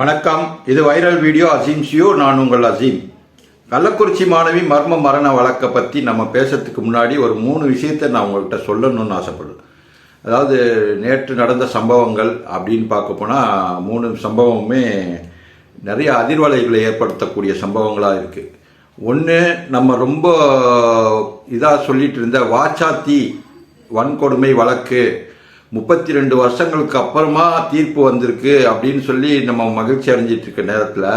வணக்கம். இது viral video Azeem ஷியோ நான் உங்கள் அசீம். கள்ளக்குறிச்சி மாணவி மர்ம மரண வழக்கை பற்றி நம்ம பேசுறதுக்கு முன்னாடி ஒரு மூணு விஷயத்தை நான் உங்கள்கிட்ட சொல்லணும்னு ஆசைப்படுறேன். அதாவது நேற்று நடந்த சம்பவங்கள் அப்படின்னு பார்க்க போனால் மூணு சம்பவமுமே நிறைய அதிர்வலைகளை ஏற்படுத்தக்கூடிய சம்பவங்களாக இருக்குது ஒன்று நம்ம ரொம்ப இதாக சொல்லிட்டு இருந்த வாச்சாத்தி வன்கொடுமை வழக்கு முப்பத்தி ரெண்டு வருஷங்களுக்கு அப்புறமா தீர்ப்பு வந்திருக்கு அப்படின்னு சொல்லி நம்ம மகிழ்ச்சி அடைஞ்சிட்டு இருக்க நேரத்தில்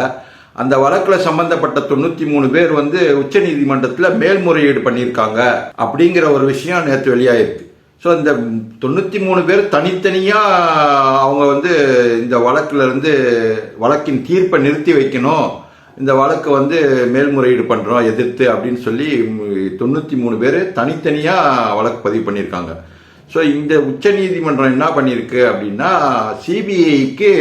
அந்த வழக்கில் சம்பந்தப்பட்ட தொண்ணூற்றி மூணு பேர் வந்து உச்சநீதிமன்றத்தில் மேல்முறையீடு பண்ணியிருக்காங்க அப்படிங்கிற ஒரு விஷயம் நேற்று வெளியாயிருக்கு. ஸோ இந்த தொண்ணூற்றி மூணு பேர் தனித்தனியாக அவங்க வந்து இந்த வழக்கிலிருந்து வழக்கின் தீர்ப்பை நிறுத்தி வைக்கணும் இந்த வழக்கு வந்து மேல்முறையீடு பண்ணுறோம் எதிர்த்து அப்படின்னு சொல்லி தொண்ணூற்றி மூணு பேர் தனித்தனியாக வழக்கு பதிவு பண்ணியிருக்காங்க. ஸோ இந்த உச்சநீதிமன்றம் என்ன பண்ணியிருக்கு அப்படின்னா சிபிஐக்கு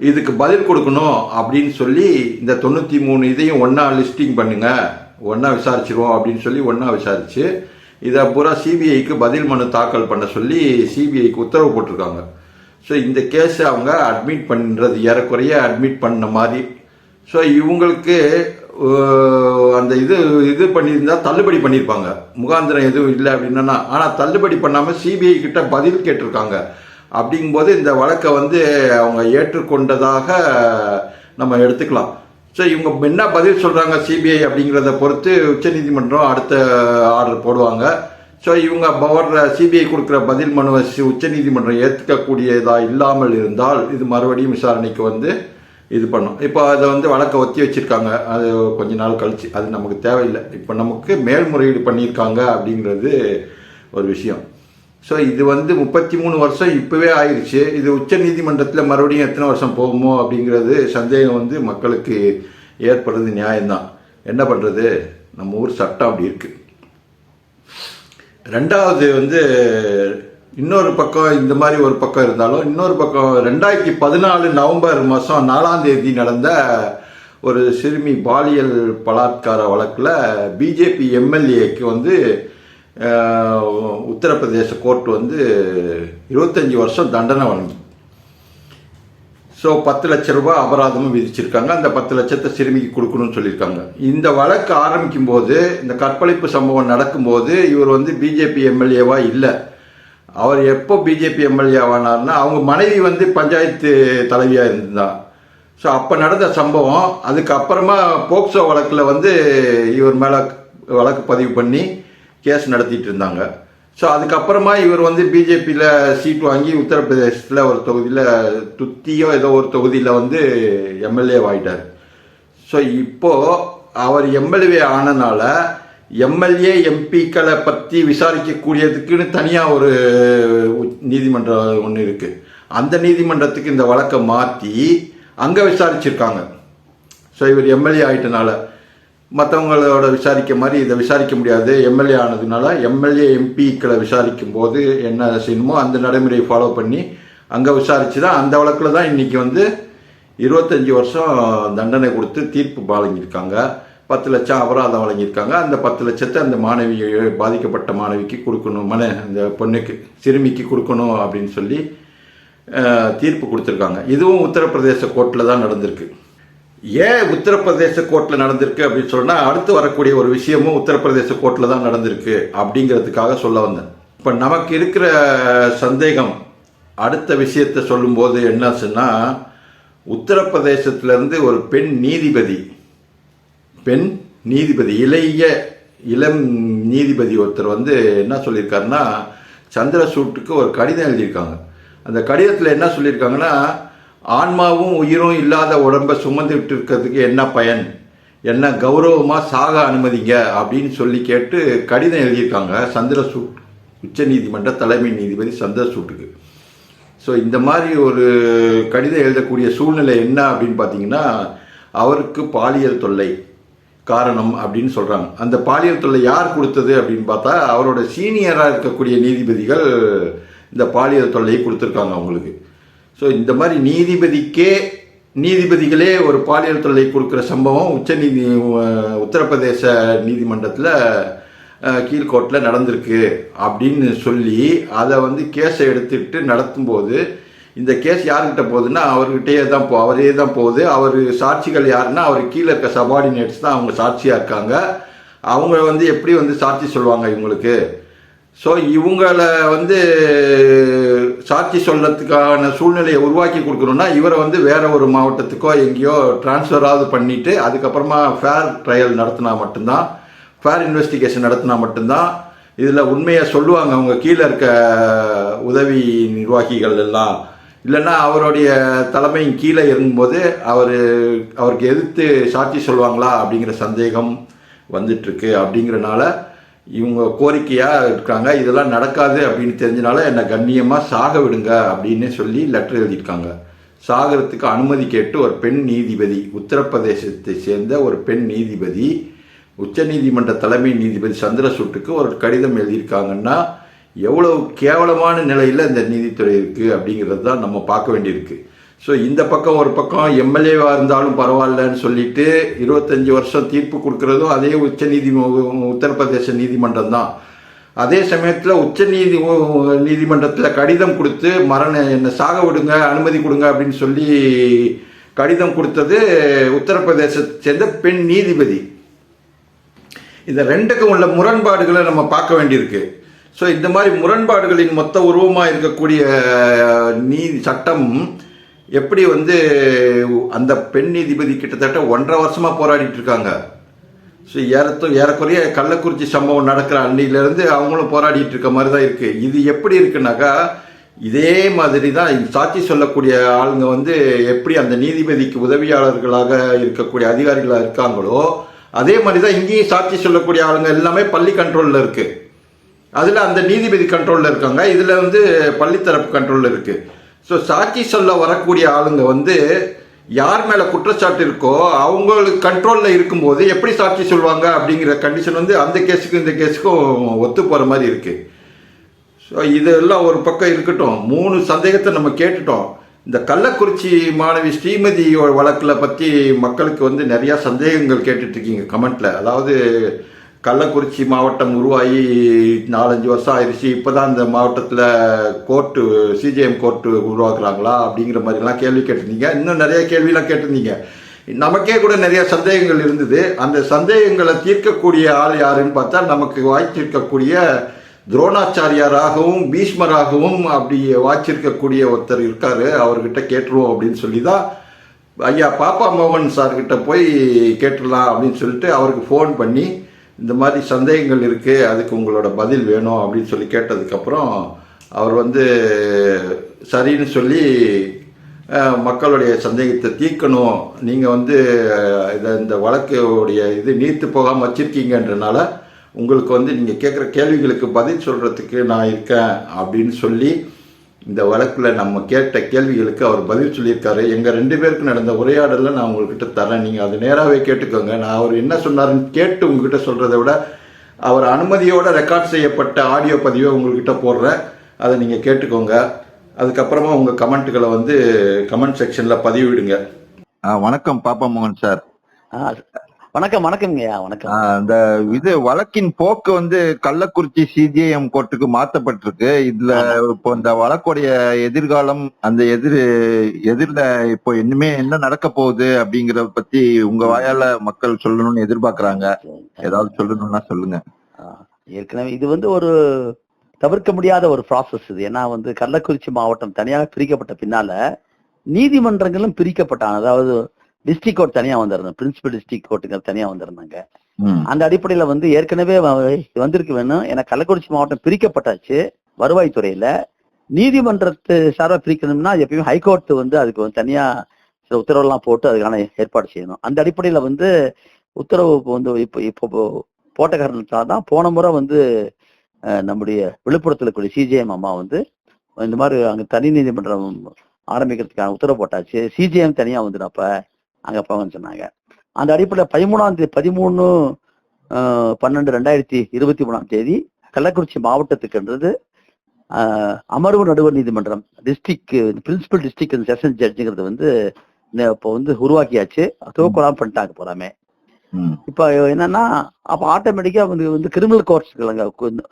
இதுக்கு பதில் கொடுக்கணும் அப்படின்னு சொல்லி இந்த தொண்ணூற்றி மூணு இதையும் ஒன்றா லிஸ்டிங் பண்ணுங்கள் ஒன்றா விசாரிச்சிருவோம் அப்படின்னு சொல்லி ஒன்றா விசாரித்து இதை பூரா சிபிஐக்கு பதில் மனு தாக்கல் பண்ண சொல்லி சிபிஐக்கு உத்தரவு போட்டிருக்காங்க. ஸோ இந்த கேஸை அவங்க அட்மிட் பண்ணுறது ஏறக்குறைய அட்மிட் பண்ண மாதிரி. ஸோ இவங்களுக்கு அந்த இது இது பண்ணியிருந்தா தள்ளுபடி பண்ணியிருப்பாங்க. முகாந்திரம் எதுவும் இல்லை அப்படின்னா ஆனால் தள்ளுபடி பண்ணாமல் சிபிஐ கிட்ட பதில் கேட்டிருக்காங்க. அப்படிங்கும்போது இந்த வழக்கை வந்து அவங்க ஏற்றுக்கொண்டதாக நம்ம எடுத்துக்கலாம். ஸோ இவங்க என்ன பதில் சொல்கிறாங்க சிபிஐ அப்படிங்கிறத பொறுத்து உச்சநீதிமன்றம் அடுத்த ஆர்டர் போடுவாங்க. ஸோ இவங்க வர்ற சிபிஐ கொடுக்குற பதில் மனுவை உச்சநீதிமன்றம் ஏற்றுக்கக்கூடியதாக இல்லாமல் இருந்தால் இது மறுபடியும் விசாரணைக்கு வந்து இது பண்ணும். இப்போ அதை வந்து வழக்கை ஒத்தி வச்சுருக்காங்க. அது கொஞ்ச நாள் கழிச்சு. அது நமக்கு தேவையில்லை. இப்போ நமக்கு மேல்முறையீடு பண்ணியிருக்காங்க அப்படிங்கிறது ஒரு விஷயம். ஸோ இது வந்து முப்பத்தி மூணு வருஷம் இப்போவே ஆயிடுச்சு இது உச்ச நீதிமன்றத்தில் மறுபடியும் எத்தனை வருஷம் போகுமோ அப்படிங்கிறது சந்தேகம் வந்து மக்களுக்கு ஏற்படுறது நியாயம்தான். என்ன பண்ணுறது நம்ம ஊர் சட்டம் அப்படி இருக்குது ரெண்டாவது வந்து இன்னொரு பக்கம் இந்த மாதிரி ஒரு பக்கம் இருந்தாலும் இன்னொரு பக்கம் ரெண்டாயிரத்தி பதினாலு நவம்பர் மாதம் நாலாம் தேதி நடந்த ஒரு சிறுமி பாலியல் பலாத்கார வழக்கில் பிஜேபி எம்எல்ஏக்கு வந்து உத்தரப்பிரதேச கோர்ட் வந்து இருபத்தஞ்சி வருஷம் தண்டனை வழங்கி. ஸோ பத்து லட்ச ரூபாய் அபராதமும் விதிச்சிருக்காங்க. அந்த பத்து லட்சத்தை சிறுமிக்கு கொடுக்கணும்னு சொல்லியிருக்காங்க. இந்த வழக்கு ஆரம்பிக்கும் போது இந்த கற்பழிப்பு சம்பவம் நடக்கும்போது இவர் வந்து பிஜேபி எம்எல்ஏவா இல்லை. அவர் எப்போ பிஜேபி எம்எல்ஏ ஆனார்னா அவங்க மனைவி வந்து பஞ்சாயத்து தலைவியாக இருந்தான் ஸோ அப்போ நடந்த சம்பவம் அதுக்கப்புறமா போக்சோ வழக்கில் வந்து இவர் மேலே வழக்கு பதிவு பண்ணி கேஸ் நடத்திட்டு இருந்தாங்க. ஸோ அதுக்கப்புறமா இவர் வந்து பிஜேபியில் சீட் வாங்கி உத்தரப்பிரதேசத்தில் ஒரு தொகுதியில் துத்தியோ ஏதோ ஒரு தொகுதியில் வந்து எம்எல்ஏ ஆகிட்டார் ஸோ இப்போது அவர் எம்எல்ஏ ஆனனால எம்எல்ஏ எம்பிக்களை பற்றி விசாரிக்கக்கூடியதுக்குன்னு தனியாக ஒரு நீதிமன்றம் ஒன்று இருக்குது அந்த நீதிமன்றத்துக்கு இந்த வழக்கை மாற்றி அங்கே விசாரிச்சிருக்காங்க. ஸோ இவர் எம்எல்ஏ ஆயிட்டனால மற்றவங்களோட விசாரிக்க மாதிரி இதை விசாரிக்க முடியாது. எம்எல்ஏ ஆனதுனால எம்எல்ஏ எம்பிக்களை விசாரிக்கும் போது என்ன செய்யணுமோ அந்த நடைமுறையை ஃபாலோ பண்ணி அங்கே விசாரித்து தான் அந்த வழக்கில் தான் இன்றைக்கி வந்து இருபத்தஞ்சி வருஷம் தண்டனை கொடுத்து தீர்ப்பு வழங்கியிருக்காங்க. பத்து லட்சம் அபராதம் வழங்கியிருக்காங்க. அந்த பத்து லட்சத்தை அந்த மாணவி பாதிக்கப்பட்ட மாணவிக்கு கொடுக்கணும் மன அந்த பொண்ணுக்கு சிறுமிக்கு கொடுக்கணும் அப்படின்னு சொல்லி தீர்ப்பு கொடுத்துருக்காங்க. இதுவும் உத்தரப்பிரதேச கோர்ட்டில் தான் நடந்திருக்கு. ஏன் உத்தரப்பிரதேச கோர்ட்டில் நடந்திருக்கு அப்படின்னு சொன்னால் அடுத்து வரக்கூடிய ஒரு விஷயமும் உத்தரப்பிரதேச கோர்ட்டில் தான் நடந்திருக்கு அப்படிங்கிறதுக்காக சொல்ல வந்தேன். இப்போ நமக்கு இருக்கிற சந்தேகம் அடுத்த விஷயத்தை சொல்லும்போது என்னாச்சுன்னா உத்தரப்பிரதேசத்திலேருந்து ஒரு பெண் நீதிபதி பெண் நீதிபதி இளைய இளம் நீதிபதி ஒருத்தர் வந்து என்ன சொல்லியிருக்காருன்னா சந்திரசூட்டுக்கு ஒரு கடிதம் எழுதியிருக்காங்க. அந்த கடிதத்தில் என்ன சொல்லியிருக்காங்கன்னா ஆன்மாவும் உயிரும் இல்லாத உடம்பை சுமந்துக்கிட்டு இருக்கிறதுக்கு என்ன பயன்? என்ன கௌரவமாக சாக அனுமதிங்க? அப்படின்னு சொல்லி கேட்டு கடிதம் எழுதியிருக்காங்க சந்திரசூட் உச்சநீதிமன்ற தலைமை நீதிபதி சந்திரசூட்டுக்கு ஸோ இந்த மாதிரி ஒரு கடிதம் எழுதக்கூடிய சூழ்நிலை என்ன அப்படின்னு பார்த்தீங்கன்னா அவருக்கு பாலியல் தொல்லை. காரணம் அப்படின்னு சொல்கிறாங்க அந்த பாலியல் தொல்லை யார் கொடுத்தது அப்படின்னு பார்த்தா அவரோட சீனியராக இருக்கக்கூடிய நீதிபதிகள் இந்த பாலியல் தொல்லையை கொடுத்துருக்காங்க அவங்களுக்கு. ஸோ இந்த மாதிரி நீதிபதிக்கே நீதிபதிகளே ஒரு பாலியல் தொல்லை கொடுக்குற சம்பவம் உச்சநீதி நீதி உத்தரப்பிரதேச நீதிமன்றத்தில் கீழ்கோட்டில் நடந்திருக்கு அப்படின்னு சொல்லி அதை வந்து கேஸை எடுத்துக்கிட்டு நடத்தும்போது இந்த கேஸ் யார்கிட்ட போகுதுன்னா அவர்கிட்டயே தான் போ அவரே தான் போகுது. அவர் சாட்சிகள் யாருன்னா அவர் கீழே இருக்க சபார்டினேட்ஸ் தான் அவங்க சாட்சியாக இருக்காங்க. அவங்க வந்து எப்படி வந்து சாட்சி சொல்லுவாங்க இவங்களுக்கு? ஸோ இவங்களை வந்து சாட்சி சொல்லத்துக்கான சூழ்நிலையை உருவாக்கி கொடுக்கணும்னா இவரை வந்து வேற ஒரு மாவட்டத்துக்கோ எங்கேயோ டிரான்ஸ்ஃபராவது பண்ணிட்டு அதுக்கப்புறமா ஃபேர் ட்ரையல் நடத்தினா மட்டும்தான் ஃபேர் இன்வெஸ்டிகேஷன் நடத்தினா மட்டும்தான் இதில் உண்மையை சொல்லுவாங்க. அவங்க கீழே இருக்க உதவி நிர்வாகிகள் எல்லாம். இல்லைன்னா அவருடைய தலைமையின் கீழே இருக்கும்போது அவர் அவருக்கு எதிர்த்து சாட்சி சொல்லுவாங்களா அப்படிங்கிற சந்தேகம் வந்துட்டுருக்கு. அப்படிங்கிறனால இவங்க கோரிக்கையாக இருக்காங்க. இதெல்லாம் நடக்காது அப்படின்னு தெரிஞ்சனால என்னை கண்ணியமாக சாக விடுங்க அப்படின்னு சொல்லி லெட்டர் எழுதியிருக்காங்க. சாகரத்துக்கு அனுமதி கேட்டு ஒரு பெண் நீதிபதி உத்தரப்பிரதேசத்தை சேர்ந்த ஒரு பெண் நீதிபதி உச்சநீதிமன்ற தலைமை நீதிபதி சந்திரசூட்டுக்கு ஒரு கடிதம் எழுதியிருக்காங்கன்னா எவ்வளவு கேவலமான நிலையில் இந்த நீதித்துறை இருக்குது அப்படிங்கிறது தான் நம்ம பார்க்க வேண்டியிருக்கு. ஸோ இந்த பக்கம் ஒரு பக்கம் எம்எல்ஏவாக இருந்தாலும் பரவாயில்லன்னு சொல்லிட்டு இருபத்தஞ்சி வருஷம் தீர்ப்பு கொடுக்குறதும் அதே உச்ச நீதி உத்தரப்பிரதேச நீதிமன்றம் தான். அதே சமயத்தில் உச்ச நீதி நீதிமன்றத்தில் கடிதம் கொடுத்து மரண என்னை சாக விடுங்க அனுமதி கொடுங்க அப்படின்னு சொல்லி கடிதம் கொடுத்தது உத்தரப்பிரதேசத்தை சேர்ந்த பெண் நீதிபதி. இந்த ரெண்டுக்கும் உள்ள முரண்பாடுகளை நம்ம பார்க்க வேண்டியிருக்கு. ஸோ இந்த மாதிரி முரண்பாடுகளின் மொத்த உருவமாக இருக்கக்கூடிய நீதி சட்டம் எப்படி வந்து அந்த பெண் நீதிபதி கிட்டத்தட்ட ஒன்றரை வருஷமாக போராடிட்டு இருக்காங்க. ஸோ ஏறத்து ஏறக்குறைய கள்ளக்குறிச்சி சம்பவம் நடக்கிற அன்னிலேருந்து அவங்களும் போராடிட்டு இருக்க மாதிரி தான் இருக்குது இது எப்படி இருக்குனாக்கா இதே மாதிரி தான் சாட்சி சொல்லக்கூடிய ஆளுங்க வந்து எப்படி அந்த நீதிபதிக்கு உதவியாளர்களாக இருக்கக்கூடிய அதிகாரிகளாக இருக்காங்களோ அதே மாதிரி தான் இங்கேயும் சாட்சி சொல்லக்கூடிய ஆளுங்க எல்லாமே பள்ளி கண்ட்ரோலில் இருக்குது அதில் அந்த நீதிபதி கண்ட்ரோலில் இருக்காங்க. இதில் வந்து பள்ளித்தரப்பு கண்ட்ரோலில் இருக்குது ஸோ சாட்சி சொல்ல வரக்கூடிய ஆளுங்க வந்து யார் மேலே குற்றச்சாட்டு இருக்கோ அவங்களுக்கு கண்ட்ரோலில் இருக்கும்போது எப்படி சாட்சி சொல்லுவாங்க அப்படிங்கிற கண்டிஷன் வந்து அந்த கேஸுக்கும் இந்த கேஸுக்கும் ஒத்து போகிற மாதிரி இருக்குது ஸோ இதெல்லாம் ஒரு பக்கம் இருக்கட்டும். மூணு சந்தேகத்தை நம்ம கேட்டுட்டோம். இந்த கள்ளக்குறிச்சி மாணவி ஸ்ரீமதி வழக்கில் பற்றி மக்களுக்கு வந்து நிறையா சந்தேகங்கள் கேட்டுட்ருக்கீங்க இருக்கீங்க அதாவது கள்ளக்குறிச்சி மாவட்டம் உருவாகி நாலஞ்சு வருஷம் ஆயிடுச்சு இப்போ தான் இந்த மாவட்டத்தில் கோர்ட்டு சிஜிஎம் கோர்ட்டு உருவாக்குறாங்களா அப்படிங்கிற மாதிரிலாம் கேள்வி கேட்டிருந்தீங்க. இன்னும் நிறைய கேள்விலாம் கேட்டிருந்தீங்க. நமக்கே கூட நிறைய சந்தேகங்கள் இருந்தது. அந்த சந்தேகங்களை தீர்க்கக்கூடிய ஆள் யாருன்னு பார்த்தா நமக்கு வாய்ச்சிருக்கக்கூடிய துரோணாச்சாரியாராகவும் பீஷ்மராகவும் அப்படி வாய்ச்சிருக்கக்கூடிய ஒருத்தர் இருக்காரு. அவர்கிட்ட கேட்டுருவோம் அப்படின்னு சொல்லி தான் ஐயா பாப்பா மோகன் சார்கிட்ட போய் கேட்டுடலாம் அப்படின்னு சொல்லிட்டு அவருக்கு ஃபோன் பண்ணி இந்த மாதிரி சந்தேகங்கள் இருக்குது அதுக்கு உங்களோட பதில் வேணும் அப்படின்னு சொல்லி கேட்டதுக்கப்புறம் அவர் வந்து சரின்னு சொல்லி மக்களுடைய சந்தேகத்தை தீர்க்கணும். நீங்கள் வந்து இதை இந்த வழக்குடைய இது நீர்த்து போகாமல் வச்சிருக்கீங்கன்றனால உங்களுக்கு வந்து நீங்கள் கேட்குற கேள்விகளுக்கு பதில் சொல்கிறதுக்கு நான் இருக்கேன் அப்படின்னு சொல்லி இந்த வழக்கில் நம்ம கேட்ட கேள்விகளுக்கு அவர் பதில் சொல்லியிருக்காரு. எங்கள் ரெண்டு பேருக்கு நடந்த உரையாடலில் நான் உங்கள்கிட்ட தரேன். நீங்கள் அது நேராகவே கேட்டுக்கோங்க. நான் அவர் என்ன சொன்னாருன்னு கேட்டு உங்ககிட்ட சொல்கிறத விட அவர் அனுமதியோட ரெக்கார்ட் செய்யப்பட்ட ஆடியோ பதிவை உங்கள்கிட்ட போடுறேன். அதை நீங்கள் கேட்டுக்கோங்க. அதுக்கப்புறமா உங்கள் கமெண்ட்டுகளை வந்து கமெண்ட் செக்ஷனில் பதிவிடுங்க. வணக்கம் பாப்பா மோகன் சார். ஆ, வணக்கம் வணக்கம்ங்கய்யா வணக்கம். இந்த இது வழக்கின் போக்கு வந்து கள்ளக்குறிச்சி சிஜிஎம் கோர்ட்டுக்கு மாத்தப்பட்டிருக்கு. இதுல இப்போ இந்த வழக்குடைய எதிர்காலம் அந்த எதிர் எதிர்ல இப்போ இனிமே என்ன நடக்க போகுது அப்படிங்கறத பத்தி உங்க வாயால மக்கள் சொல்லணும்னு எதிர்பார்க்கறாங்க. ஏதாவது சொல்லணும்னா சொல்லுங்க. ஏற்கனவே இது வந்து ஒரு தவிர்க்க முடியாத ஒரு ப்ராசஸ் இது. ஏன்னா வந்து கள்ளக்குறிச்சி மாவட்டம் தனியாக பிரிக்கப்பட்ட பின்னால நீதிமன்றங்களும் பிரிக்கப்பட்டாங்க. அதாவது டிஸ்ட்ரிக்ட் கோர்ட் தனியா வந்திருந்தாங்க பிரின்சிபல் டிஸ்ட்ரிக்ட் கோர்ட்டுகள் தனியா வந்திருந்தாங்க. அந்த அடிப்படையில வந்து ஏற்கனவே வந்திருக்கு வேணும் ஏன்னா கள்ளக்குறிச்சி மாவட்டம் பிரிக்கப்பட்டாச்சு வருவாய்த்துறையில. நீதிமன்றத்து சார்பா பிரிக்கணும்னா எப்பயுமே ஹைகோர்ட் வந்து அதுக்கு வந்து தனியா சில உத்தரவுலாம் போட்டு அதுக்கான ஏற்பாடு செய்யணும். அந்த அடிப்படையில வந்து உத்தரவு வந்து இப்போ இப்போ போட்ட காரணத்தால தான் போன முறை வந்து நம்முடைய விழுப்புரத்தில் இருக்கக்கூடிய சிஜிஎம் அம்மா வந்து இந்த மாதிரி அங்க தனி நீதிமன்றம் ஆரம்பிக்கிறதுக்கான உத்தரவு போட்டாச்சு. சிஜிஎம் தனியா வந்து அப்ப அங்க போங்கன்னு சொன்னாங்க. அந்த அடிப்படையில் பதிமூணாம் தேதி பதிமூணு பன்னெண்டு ரெண்டாயிரத்தி இருபத்தி மூணாம் தேதி கள்ளக்குறிச்சி மாவட்டத்துக்குன்றது அமர்வு நடுவர் நீதிமன்றம் டிஸ்ட்ரிக்ட் பிரின்சிபல் டிஸ்ட்ரிக்ட் செஷன் ஜட்ஜுங்கிறது வந்து இப்போ வந்து உருவாக்கியாச்சு. துவக்கலாம் பண்ணிட்டாங்க போறாமே இப்ப என்னன்னா அப்ப ஆட்டோமேட்டிக்கா வந்து வந்து கிரிமினல் கோர்ட்ஸ்கள் அங்க கு-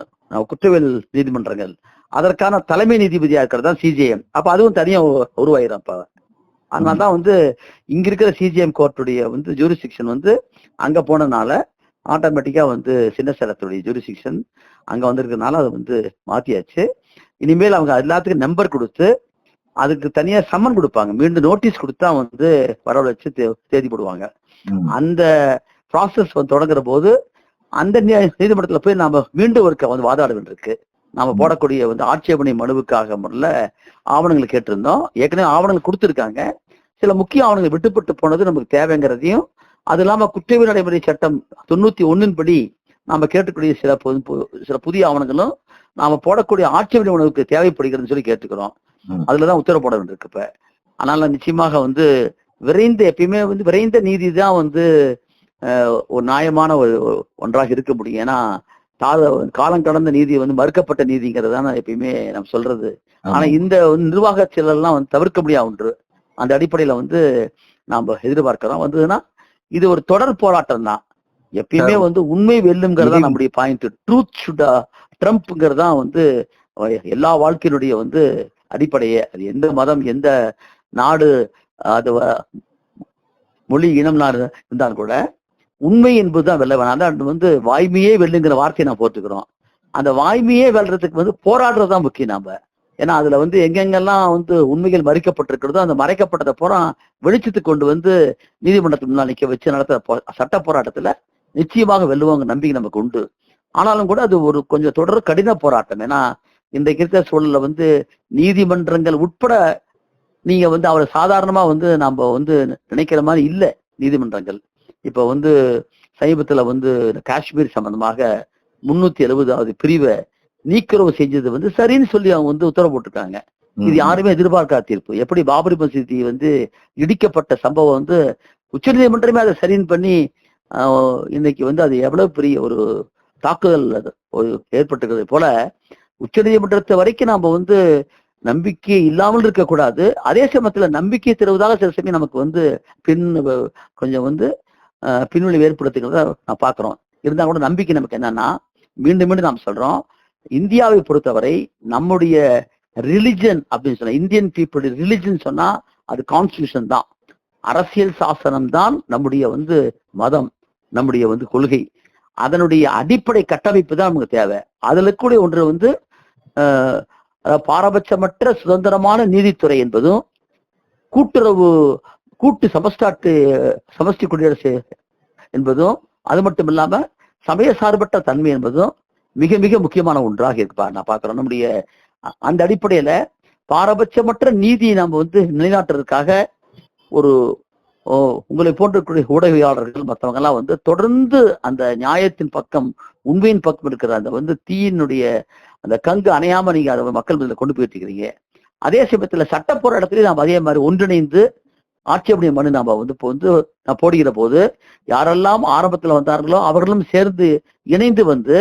குற்றவியல் நீதிமன்றங்கள் அதற்கான தலைமை நீதிபதியா இருக்கிறது தான் சிஜிஎம் அப்ப அதுவும் தனியா உருவாயிரும் அப்ப. அதனால தான் வந்து இங்க இருக்கிற சிஜிஎம் கோர்ட்டுடைய வந்து ஜூரிஸ்டிக்ஷன் வந்து அங்க போனனால ஆட்டோமேட்டிக்கா வந்து சின்ன சேலத்துடைய ஜூரிஸ்டிக்ஷன் அங்க வந்திருக்கனால அதை வந்து மாத்தியாச்சு. இனிமேல் அவங்க எல்லாத்துக்கும் நம்பர் கொடுத்து அதுக்கு தனியா சம்மன் கொடுப்பாங்க. மீண்டும் நோட்டீஸ் கொடுத்தா வந்து வரவழைச்சு தே- தேதி போடுவாங்க. அந்த ப்ராசஸ் வந்து தொடங்குற போது அந்த நீதிமன்றத்துல போய் நாம மீண்டும் ஒரு க- வந்து வாதாட வேண்டியிருக்கு. நாம போடக்கூடிய வந்து ஆட்சேபனை மனுவுக்காக முதல்ல ஆவணங்கள் கேட்டிருந்தோம். ஏற்கனவே ஆவணங்கள் கொடுத்திருக்காங்க. சில முக்கிய ஆவணங்கள் விட்டுப்பட்டு போனது நமக்கு தேவைங்கிறதையும் அது இல்லாம குற்றவியல் நடைமுறை சட்டம் தொண்ணூத்தி ஒண்ணின் படி நாம கேட்டுக்கூடிய சில சில புதிய ஆவணங்களும் நாம போடக்கூடிய ஆட்சேபனை உணவுக்கு தேவைப்படுகிறதுன்னு சொல்லி கேட்டுக்கிறோம். அதுலதான் உத்தரவு போட வேண்டியிருக்கு இப்ப. அதனால நிச்சயமாக வந்து விரைந்த எப்பயுமே வந்து விரைந்த நீதி தான் வந்து ஒரு நியாயமான ஒரு ஒன்றாக இருக்க முடியும். ஏன்னா காலம் கடந்த நீதி வந்து மறுக்கப்பட்ட நீதிங்கிறது தான் எப்பயுமே நம்ம சொல்றது. ஆனா இந்த நிர்வாக செயலெல்லாம் வந்து தவிர்க்க முடியாத ஒன்று. அந்த அடிப்படையில வந்து நாம எதிர்பார்க்கிறோம் வந்ததுன்னா இது ஒரு தொடர் போராட்டம் தான். எப்பயுமே. வந்து உண்மை வெல்லுங்கிறதா நம்முடைய பாயிண்ட் ட்ரூத் சுடா ட்ரம்ப்ங்கிறது தான் வந்து எல்லா வாழ்க்கையினுடைய வந்து அடிப்படையே. அது எந்த மதம் எந்த நாடு அது மொழி இனம் நாடு இருந்தாலும் கூட உண்மை என்பதுதான் வெல்ல வேணாம். அதான் வந்து வாய்மையே வெல்லுங்கிற வார்த்தையை நான் போட்டுக்கிறோம். அந்த வாய்மையே வெல்றதுக்கு வந்து போராடுறது தான் முக்கியம் நாம. ஏன்னா அதுல வந்து எங்கெங்கெல்லாம் வந்து உண்மைகள் மறைக்கப்பட்டிருக்கிறதோ அந்த மறைக்கப்பட்டதை பூரா வெளிச்சத்துக்கு கொண்டு வந்து நீதிமன்றத்துக்கு முன்னால் நிக்க வச்சு நடத்துற போ- சட்ட போராட்டத்துல நிச்சயமாக வெல்லுவாங்க நம்பிக்கை நமக்கு உண்டு. ஆனாலும் கூட அது ஒரு கொஞ்சம் தொடர் கடின போராட்டம். ஏன்னா இன்றைக்கு இருக்கிற சூழல்ல வந்து நீதிமன்றங்கள் உட்பட நீங்க வந்து அவரை சாதாரணமா வந்து நாம வந்து நினைக்கிற மாதிரி இல்லை நீதிமன்றங்கள். இப்ப வந்து சமீபத்துல வந்து காஷ்மீர் சம்பந்தமாக முன்னூத்தி எழுபதாவது பிரிவை நீக்கிறவு செஞ்சது வந்து சரின்னு சொல்லி அவங்க வந்து உத்தரவு போட்டிருக்காங்க. இது யாருமே எதிர்பார்க்காத தீர்ப்பு எப்படி பாபரி மசூதி வந்து இடிக்கப்பட்ட சம்பவம் வந்து உச்சநீதிமன்றமே அதை சரின்னு பண்ணி ஆஹ், இன்னைக்கு வந்து அது எவ்வளவு பெரிய ஒரு தாக்குதல் அது ஒரு ஏற்பட்டிருக்கிறது போல உச்சநீதிமன்றத்தை வரைக்கும் நாம வந்து நம்பிக்கை இல்லாமல் இருக்கக்கூடாது. அதே சமயத்துல நம்பிக்கை தருவதாக சில சமயம் நமக்கு வந்து பின் கொஞ்சம் வந்து பின்னணி ஏற்படுத்துகிறத நான் பாக்குறோம் இருந்தா கூட நம்பிக்கை நமக்கு என்னன்னா மீண்டும் மீண்டும் நாம் சொல்றோம் இந்தியாவை பொறுத்தவரை நம்முடைய ரிலிஜன் அப்படின்னு சொன்னா இந்தியன் பீப்புள் ரிலிஜன் சொன்னா அது கான்ஸ்டியூஷன் தான். அரசியல் சாசனம் தான் நம்முடைய வந்து மதம் நம்முடைய வந்து கொள்கை. அதனுடைய அடிப்படை கட்டமைப்பு தான் நமக்கு தேவை. அதுல கூட ஒன்று வந்து ஆஹ், பாரபட்சமற்ற சுதந்திரமான நீதித்துறை என்பதும் கூட்டுறவு கூட்டு சமஸ்டாட்டு சமஷ்டி குடியரசு என்பதும் அது மட்டும் இல்லாம சமய சார்பற்ற தன்மை என்பதும் மிக மிக முக்கியமான ஒன்றாக இருக்குப்பா. நான் பாக்குறேன் நம்முடைய அந்த அடிப்படையில பாரபட்சமற்ற நீதியை நம்ம வந்து நிலைநாட்டுறதுக்காக ஒரு ஓ, உங்களை போன்றக்கூடிய ஊடகவியாளர்கள் மற்றவங்க எல்லாம் வந்து தொடர்ந்து அந்த நியாயத்தின் பக்கம் உண்மையின் பக்கம் இருக்கிற அந்த வந்து தீயினுடைய அந்த கங்கு அணையாம நீங்க அதை மக்கள் மத்தியில கொண்டு போயிட்டு இருக்கிறீங்க. அதே சமயத்துல சட்ட போராட்டத்திலேயே நாம் அதே மாதிரி ஒன்றிணைந்து ஆட்சேபனை மனு நாம வந்து இப்போ வந்து நான் போடுகிற போது யாரெல்லாம் ஆரம்பத்தில் வந்தார்களோ அவர்களும் சேர்ந்து இணைந்து வந்து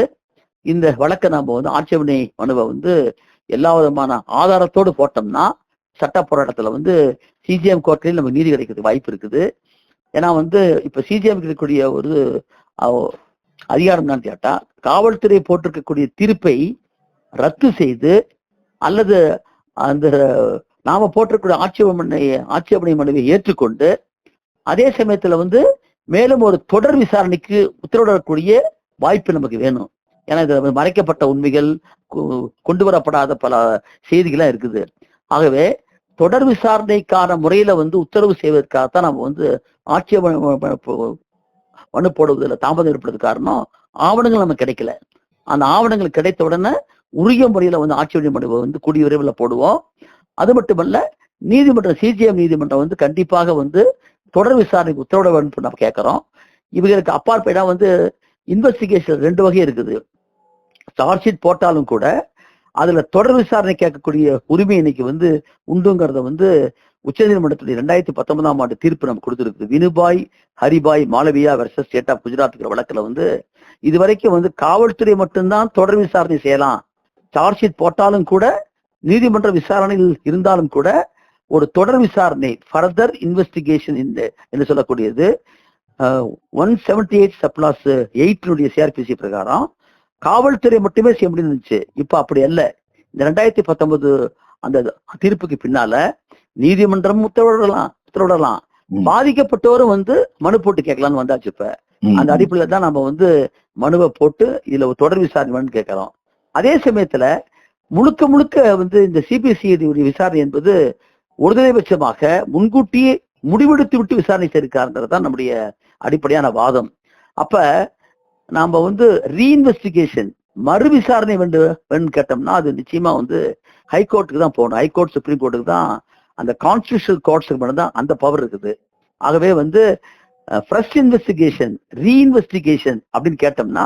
இந்த வழக்கை நாம வந்து ஆட்சேபனை மனுவை வந்து எல்லா விதமான ஆதாரத்தோடு போட்டோம்னா சட்ட போராட்டத்தில் வந்து சிஜிஎம் கோர்ட்லயும் நமக்கு நீதி கிடைக்கிறதுக்கு வாய்ப்பு இருக்குது. ஏன்னா வந்து இப்போ சிஜிஎம் இருக்கக்கூடிய ஒரு அதிகாரம் என்னன்னு கேட்டா காவல்துறை போட்டிருக்கக்கூடிய தீர்ப்பை ரத்து செய்து அல்லது அந்த நாம போட்டிருக்கிற ஆட்சேபனை ஆட்சேபனை மனுவை ஏற்றுக்கொண்டு அதே சமயத்துல வந்து மேலும் ஒரு தொடர் விசாரணைக்கு உத்தரவிடக்கூடிய வாய்ப்பு நமக்கு வேணும். ஏன்னா இதுல மறைக்கப்பட்ட உண்மைகள் கொண்டு வரப்படாத பல செய்திகள்லாம் இருக்குது. ஆகவே தொடர் விசாரணைக்கான முறையில வந்து உத்தரவு செய்வதற்காகத்தான் நம்ம வந்து ஆட்சேபனை மனு போடுவதில் தாமதம் ஏற்படுறது காரணம் ஆவணங்கள் நமக்கு கிடைக்கல. அந்த ஆவணங்கள் கிடைத்த உடனே உரிய முறையில வந்து ஆட்சேபனை மனுவை வந்து கூடிய விரைவில் போடுவோம். அது மட்டுமல்ல நீதிமன்றம் சிஜிஎம் நீதிமன்றம் வந்து கண்டிப்பாக வந்து தொடர் விசாரணைக்கு உத்தரவிட வேண்டும் நம்ம கேட்கிறோம். இவங்களுக்கு அப்பாற்பட்டா வந்து இன்வெஸ்டிகேஷன் ரெண்டு வகை இருக்குது. சார்ஜ் ஷீட் போட்டாலும் கூட அதுல தொடர் விசாரணை கேட்கக்கூடிய உரிமை இன்னைக்கு வந்து உண்டுங்கிறத வந்து உச்சநீதிமன்றத்தில் ரெண்டாயிரத்தி பத்தொன்பதாம் ஆண்டு தீர்ப்பு நம்ம கொடுத்துருக்குது. Vinubhai Haribhai Malaviya versus state of குஜராத்ங்கிற வழக்குல வந்து இதுவரைக்கும் வந்து காவல்துறை மட்டும்தான் தொடர் விசாரணை செய்யலாம். சார்ஜ் ஷீட் போட்டாலும் கூட நீதிமன்ற விசாரணையில் இருந்தாலும் கூட ஒரு தொடர் விசாரணை ஃபர்தர் இன்வெஸ்டிகேஷன் என்று சொல்லக்கூடியது. One seventy eight sub clause எயிட்டினுடைய CrPC பிரகாரம் காவல்துறை மட்டுமே செய்ய முடியும் இருந்துச்சு இப்ப அப்படி அல்ல. இந்த ரெண்டாயிரத்தி பத்தொன்பது அந்த தீர்ப்புக்கு பின்னால நீதிமன்றம் உத்தரவிடலாம் உத்தரவிடலாம். ம். பாதிக்கப்பட்டவரும் வந்து மனு போட்டு கேட்கலாம்னு வந்தாச்சு இப்ப. அந்த அடிப்படையில தான் நம்ம வந்து மனுவை போட்டு இதுல ஒரு தொடர் விசாரணை வேணும்னு கேட்கிறோம். அதே சமயத்துல முழுக்க முழுக்க வந்து இந்த சிபிசிஐடி விசாரணை என்பது ஒருதலைபட்சமாக முன்கூட்டியே முடிவெடுத்து விட்டு விசாரணை செய்திருக்காருன்றது தான் நம்முடைய அடிப்படையான வாதம். அப்ப நாம வந்து ரீஇன்வெஸ்டிகேஷன் மறு விசாரணை வேண்டும் வேணும்னு கேட்டோம்னா அது நிச்சயமா வந்து ஹைகோர்ட்டுக்கு தான் போகணும். ஹைகோர்ட் சுப்ரீம் கோர்ட்டுக்கு தான் அந்த கான்ஸ்டியூஷனல் கோர்ட்ஸுக்கு மட்டும் தான் அந்த பவர் இருக்குது. ஆகவே வந்து ஃப்ரெஷ் இன்வெஸ்டிகேஷன் ரீஇன்வெஸ்டிகேஷன் அப்படின்னு கேட்டோம்னா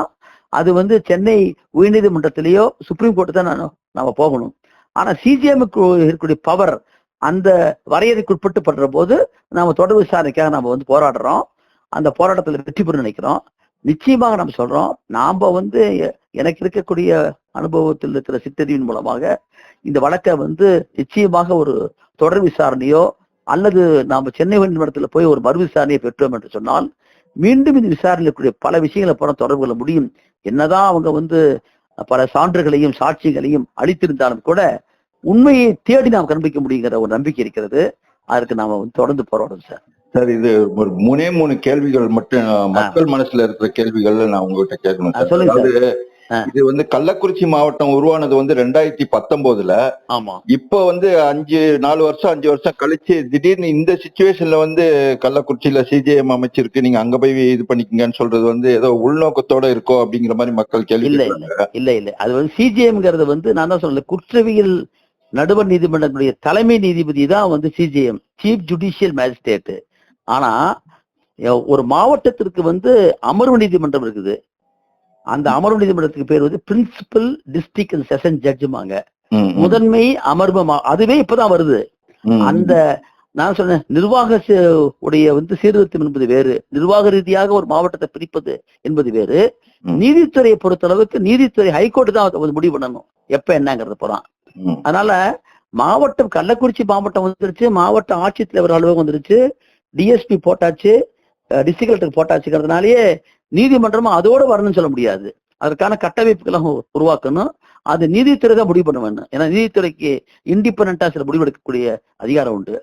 அது வந்து சென்னை உயர்நீதிமன்றத்திலேயோ சுப்ரீம் கோர்ட்டு தான் நான் போகணும். ஆனா சிஜிஎம்க்கு இருக்கக்கூடிய பவர் அந்த வரையறைக்குட்பட்டு படுற போது நாம தொடர் விசாரணைக்காக நம்ம வந்து போராடுறோம். அந்த போராட்டத்தில் வெற்றி பெற நினைக்கிறோம். நிச்சயமாக நம்ம சொல்றோம். நாம வந்து எனக்கு இருக்கக்கூடிய அனுபவத்தில் இருக்கிற சித்தறிவின் மூலமாக இந்த வழக்கை வந்து நிச்சயமாக ஒரு தொடர் விசாரணையோ அல்லது நாம் சென்னை உயர்நீதிமன்றத்தில் போய் ஒரு மறு விசாரணையை பெற்றோம் என்று சொன்னால் மீண்டும் இந்த விசாரணையில் இருக்கக்கூடிய பல விஷயங்களை போல தொடர்பு கொள்ள முடியும். என்னதான் அவங்க வந்து பல சான்றுகளையும் சாட்சிகளையும் அளித்திருந்தாலும் கூட உண்மையை தேடி நாம் கண்டுபிடிக்க முடியுங்கிற ஒரு நம்பிக்கை இருக்கிறது. அதுக்கு நாம வந்து தொடர்ந்து போராடும் சார். சார் இது ஒரு மூணே மூணு கேள்விகள் மட்டும் மக்கள் மனசுல இருக்கிற கேள்விகள் நான் உங்ககிட்ட கேட்கணும் சார். இது வந்து கள்ளக்குறிச்சி மாவட்டம் உருவானது வந்து ரெண்டாயிரத்தி பத்தொன்பதுல ஆமா. இப்ப வந்து அஞ்சு நாலு வருஷம் அஞ்சு வருஷம் கழிச்சு திடீர்னு இந்த சுச்சுவேஷன்ல வந்து கள்ளக்குறிச்சியில சிஜிஎம் அமைச்சிருக்கு. நீங்க அங்க போய் இது பண்ணிக்கங்கன்னு சொல்றது வந்து ஏதோ உள்நோக்கத்தோட இருக்கோ அப்படிங்கிற மாதிரி மக்கள் கேள்வி இல்ல. இல்ல இல்ல அது வந்து சிஜிஎம்ங்கிறது வந்து நான் தான் சொல்ல குற்றவியல் நடுவர் நீதிமன்றத்துடைய தலைமை நீதிபதி தான் வந்து சிஜிஎம் சீஃப் ஜுடிஷியல் மேஜிஸ்ட்ரேட் ஆனா ஒரு மாவட்டத்திற்கு வந்து அமர்வு நீதிமன்றம் இருக்குது. அந்த அமர்வு நீதிமன்றத்துக்கு பேர் வந்து பிரின்சிபல் டிஸ்ட்ரிக்ட் அண்ட் செஷன் ஜட்ஜுமாங்க முதன்மை அமர்வு அதுவே இப்பதான் வருது. அந்த நான் சொன்னேன் நிர்வாக உடைய வந்து சீர்திருத்தம் என்பது வேறு நிர்வாக ரீதியாக ஒரு மாவட்டத்தை பிரிப்பது என்பது வேறு. நீதித்துறையை பொறுத்தளவுக்கு நீதித்துறை ஹைகோர்ட் தான் முடிவு பண்ணணும். எப்ப என்னங்கிறது போறான். அதனால மாவட்டம் கள்ளக்குறிச்சி மாவட்டம் வந்துருச்சு மாவட்ட ஆட்சித்தலைவர் அலுவலகம் வந்துருச்சு டிஎஸ்பி போட்டாச்சு டிஸ்ட்ரிக்ட் கலெக்டர் போட்டாச்சுங்கிறதுனாலயே நீதிமன்றமும் அதோட வரணும்னு சொல்ல முடியாது. அதற்கான கட்டமைப்புகளாக உருவாக்கணும். அது நீதித்துறை தான் முடிவு பண்ண வேணும் ஏன்னா நீதித்துறைக்கு இண்டிபெண்டா சில முடிவெடுக்கக்கூடிய அதிகாரம் உண்டு.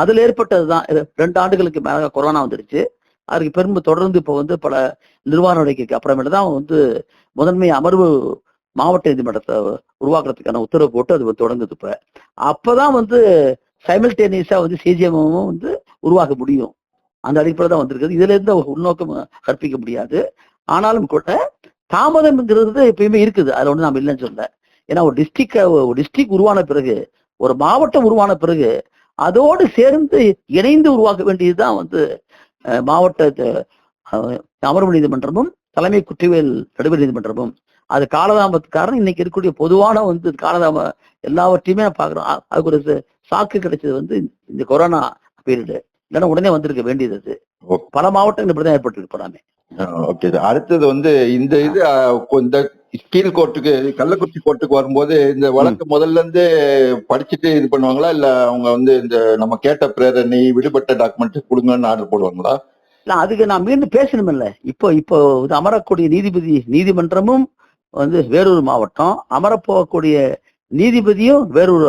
அதுல ஏற்பட்டதுதான். இது ரெண்டு ஆண்டுகளுக்கு மேல கொரோனா வந்துருச்சு. அதுக்கு பெரும் தொடர்ந்து இப்போ வந்து பல நிர்வாக நடவடிக்கைக்கு அப்புறமேட்டு தான் வந்து முதன்மை அமர்வு மாவட்ட நீதிமன்றத்தை உருவாக்குறதுக்கான உத்தரவு போட்டு அது வந்து தொடங்குது அப்போ தான் வந்து சைமல்டேனியஸாக வந்து சிஜிஎம்மும் வந்து உருவாக்க முடியும். அந்த அடிப்படையில் தான் வந்திருக்குது. இதுல இருந்து ஒரு உள்நோக்கம் கற்பிக்க முடியாது. ஆனாலும் கூட தாமதம்ங்கிறது எப்பயுமே இருக்குது. அதுல ஒண்ணு நாம இல்லைன்னு சொல்ல ஏன்னா ஒரு டிஸ்ட்ரிக்ட் ஒரு டிஸ்ட்ரிக்ட் உருவான பிறகு ஒரு மாவட்டம் உருவான பிறகு அதோடு சேர்ந்து இணைந்து உருவாக்க வேண்டியதுதான் வந்து அஹ், மாவட்ட அமர்வு நீதிமன்றமும் தலைமை குற்றவியல் நடுவர் நீதிமன்றமும். அது காலதாமத்துக்காரன் காரணம் இன்னைக்கு இருக்கக்கூடிய பொதுவான வந்து காலதாம எல்லாவற்றையுமே பாக்குறோம் அதுக்கு ஒரு சாக்கு கிடைச்சது வந்து இந்த கொரோனா பீரியடு. இல்லைன்னா உடனே வந்திருக்க வேண்டியது அது. பல மாவட்டங்கள் இப்படிதான் ஏற்பட்டு போறாமே. ஓகே. சார் அடுத்தது வந்து இந்த இது இந்த கீழ் கோர்ட்டுக்கு கள்ளக்குறிச்சி கோர்ட்டுக்கு வரும்போது இந்த வழக்கு முதல்ல இருந்து படிச்சுட்டு இது பண்ணுவாங்களா? இல்ல அவங்க வந்து இந்த நம்ம கேட்ட பிரேரணை விடுபட்ட டாக்குமெண்ட் கொடுங்கன்னு ஆர்டர் போடுவாங்களா? இல்ல அதுக்கு நான் மீண்டும் பேசணும் இல்ல இப்போ இப்போ அமரக்கூடிய நீதிபதி நீதிமன்றமும் வந்து வேறொரு மாவட்டம். அமரப்போகக்கூடிய நீதிபதியும் வேறொரு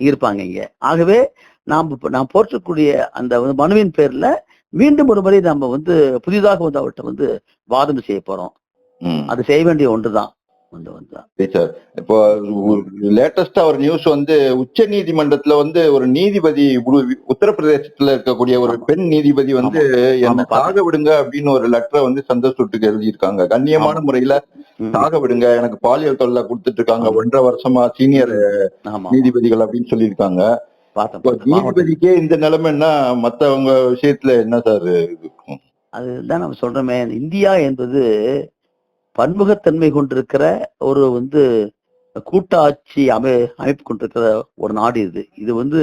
இருப்பாங்க இங்க. ஆகவே நாம் நாம் போற்றக்கூடிய அந்த மனுவின் பேர்ல மீண்டும் ஒரு முறை நம்ம வந்து புதிதாக வந்து அவர்கிட்ட வந்து வாதம் செய்ய போறோம். அது செய்ய வேண்டிய ஒன்றுதான். சரி இப்போ லேட்டஸ்டா ஒரு நியூஸ் வந்து உச்ச நீதிமன்றத்துல வந்து ஒரு நீதிபதி உத்தரப்பிரதேசத்துல இருக்கக்கூடிய ஒரு பெண் நீதிபதி வந்து என்ன சாக விடுங்க அப்படின்னு ஒரு லெட்டரை வந்து சந்தோஷத்துக்கு எழுதியிருக்காங்க. கண்ணியமான முறையில சாக விடுங்க எனக்கு பாலியல் தொல்லை கொடுத்துட்டு இருக்காங்க ஒன்றரை வருஷமா சீனியர் நீதிபதிகள் அப்படின்னு சொல்லியிருக்காங்க. நீதிபதிக்கே இந்த நிலைமைன்னா மத்தவங்க விஷயத்துல என்ன சார் இருக்கும்? அதுதான் நம்ம சொல்றோமே. இந்தியா என்பது பன்முகத்தன்மை கொண்டிருக்கிற ஒரு வந்து கூட்டாட்சி அமை அமைப்பு கொண்டிருக்கிற ஒரு நாடு இது. இது வந்து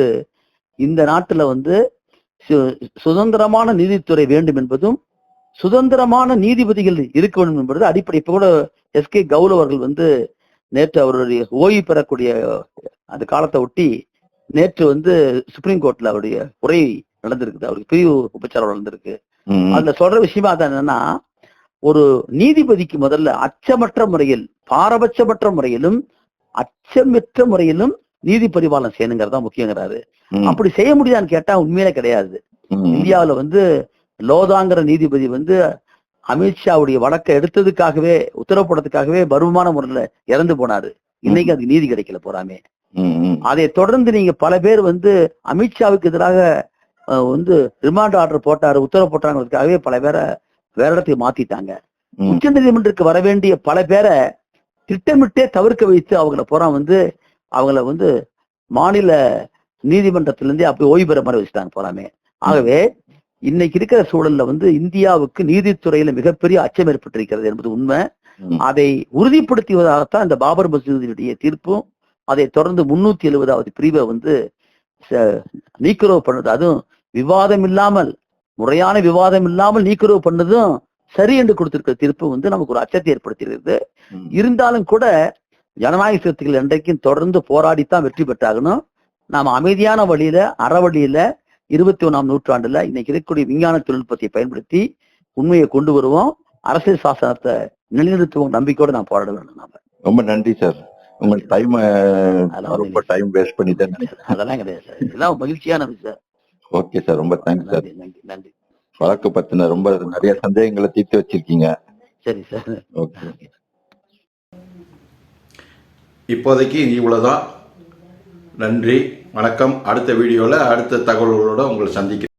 இந்த நாட்டுல வந்து சுதந்திரமான நீதித்துறை வேண்டும் என்பதும் சுதந்திரமான நீதிபதிகள் இருக்க வேண்டும் என்பது அடிப்படை. இப்ப கூட எஸ் கே கவுல் அவர்கள் வந்து நேற்று அவருடைய ஓய்வு பெறக்கூடிய அந்த காலத்தை ஒட்டி நேற்று வந்து சுப்ரீம் கோர்ட்ல அவருடைய உரை நடந்திருக்குது. அவருக்கு பிரிவு உபச்சாரம் நடந்திருக்கு. அதுல சொல்ற விஷயமா அது என்னன்னா ஒரு நீதிபதிக்கு முதல்ல அச்சமற்ற முறையில் பாரபட்சமற்ற முறையிலும் அச்சமற்ற முறையிலும் நீதி பரிபாலனம் செய்யணுங்கிறது முக்கியங்கிறாரு. அப்படி செய்ய முடியாதுன்னு கேட்டா உண்மையிலே கிடையாது. இந்தியாவுல வந்து லோதாங்கிற நீதிபதி வந்து அமித்ஷாவுடைய வழக்கை எடுத்ததுக்காகவே உத்தரவு போடுறதுக்காகவே பருவமான முறையில இறந்து போனாரு. இன்னைக்கு அதுக்கு நீதி கிடைக்கல போறாமே. அதை தொடர்ந்து நீங்க பல பேர் வந்து அமித்ஷாவுக்கு எதிராக வந்து ரிமாண்ட் ஆர்டர் போட்டாரு உத்தரவு போட்டாங்கிறதுக்காகவே பல பேரை வேற இடத்துக்கு மாத்திட்டாங்க உச்ச நீதிமன்றத்துக்கு வர வேண்டிய பல பேரை திட்டமிட்டே தவிர்க்க வைத்து அவங்கள பூரா வந்து அவங்கள வந்து மாநில நீதிமன்றத்திலிருந்தே அப்படி ஓய்வு பெற மாதிரி வச்சுட்டாங்க போறாமே ஆகவே இன்னைக்கு இருக்கிற சூழல்ல வந்து இந்தியாவுக்கு நீதித்துறையில மிகப்பெரிய அச்சம் ஏற்பட்டிருக்கிறது என்பது உண்மை. அதை உறுதிப்படுத்துவதாகத்தான் இந்த பாபர் மசூதியுடைய தீர்ப்பும் அதை தொடர்ந்து முன்னூத்தி எழுபதாவது பிரிவை வந்து நீக்குறவு பண்ணது. அதுவும் விவாதம் இல்லாமல் முறையான விவாதம் இல்லாமல் நீக்குறவு பண்ணதும் சரி என்று கொடுத்திருக்கிற தீர்ப்பு வந்து நமக்கு ஒரு அச்சத்தை ஏற்படுத்தியிருக்கிறது. இருந்தாலும் கூட ஜனநாயக சக்திகள் என்றைக்கும் தொடர்ந்து போராடித்தான் வெற்றி பெற்றாகணும். நாம அமைதியான வழியில அறவழியில இருபத்தி ஒண்ணாம் நூற்றாண்டுல இன்னைக்கு இருக்கக்கூடிய விஞ்ஞான தொழில்நுட்பத்தை பயன்படுத்தி உண்மையை கொண்டு வருவோம். அரசியல் சாசனத்தை நிலைநிறுத்துவோம். நம்பிக்கையோட நான் போராட வேண்டும் நாம. ரொம்ப நன்றி சார். உங்க டைம் அதெல்லாம் ரொம்ப டைம் வேஸ்ட் பண்ணிட்டேன் அதெல்லாம் கிடையாது சார். இதெல்லாம் மகிழ்ச்சியானது சார். ஓகே சார் ரொம்ப தேங்க்ஸ் சார். நன்றி நன்றி. நன்றி வழக்கு பத்தின ரொம்ப நிறைய சந்தேகங்களை தீர்த்து வச்சிருக்கீங்க. சரி சார். ஓகே. இப்போதைக்கு இவ்வளவுதான். நன்றி வணக்கம். அடுத்த வீடியோவில் அடுத்த தகவல்களோட உங்களை சந்திக்கிறேன்.